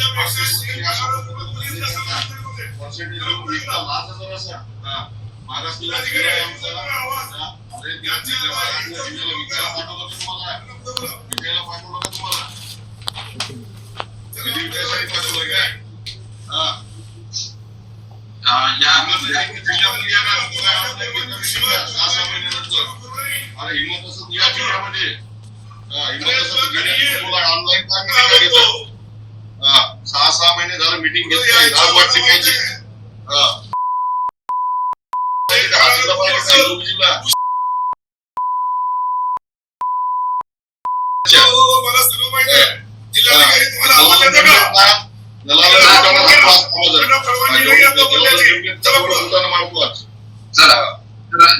त्या जिल्हा- महाराष्ट्राला हा. हिंमत असत या जिल्ह्यामध्ये हा, हिंमत असत ऑनलाईन काय meeting घेतात हा, सहा सहा मिटिंग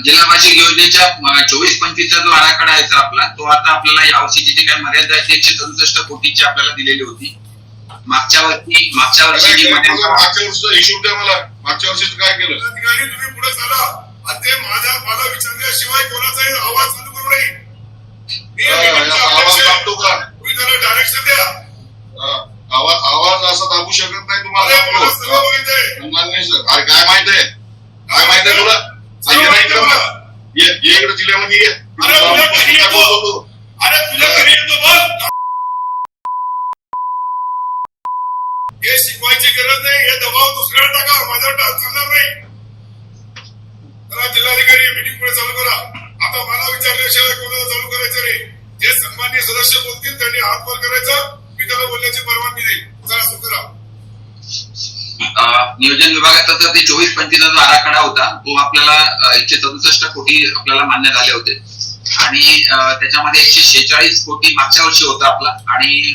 जिल्हा भाषिक योजनेच्या चोवीस पंचवीसचा जो आराखडा आहे आपला तो आता आपल्याला यावर्षीची जी काही मर्यादा आहे ती एकशे सदुसष्ट कोटीची आपल्याला दिलेली होती. मागच्या वर्षी मागच्या वर्षी मागच्या वर्षीचा हिशोब द्या मला. मागच्या वर्षीच काय केलं? तुम्ही पुढे चला. आणि ते माझ्या मला विचारल्याशिवाय कोणाचाही आवाज चालू करू नये. आवाज दाबतो का? तुम्ही त्याला डायरेक्शन द्या. आवाज आवाज असा दाबू शकत नाही तुम्हाला. नाही सर. अरे काय माहीत आहे? काय माहीत आहे तुला? ये इकडे जिल्ह्यामध्ये ये. हे शिकवायची गरज नाही हे दबाव दुसऱ्याला टाका माझा टाक चालणार नाही. चला जिल्हाधिकारी मीटिंग पुढे चालू करा. आता मला विचारल्याशिवाय कोणाला चालू करायचं नाही. जे सन्मान्य सदस्य बोलतील त्यांनी हात वर करायचा मी त्याला बोलण्याची परवानगी देईल चला सुरू करा. अं, नियोजन विभागाचा तर ते चोवीस पंचवीसचा जो आराखडा होता. तो आपल्याला एकशे सदुसष्ट कोटी आपल्याला मान्य झाले होते. आणि त्याच्यामध्ये एकशे शेहेचाळीस कोटी मागच्या वर्षी होता आपला. आणि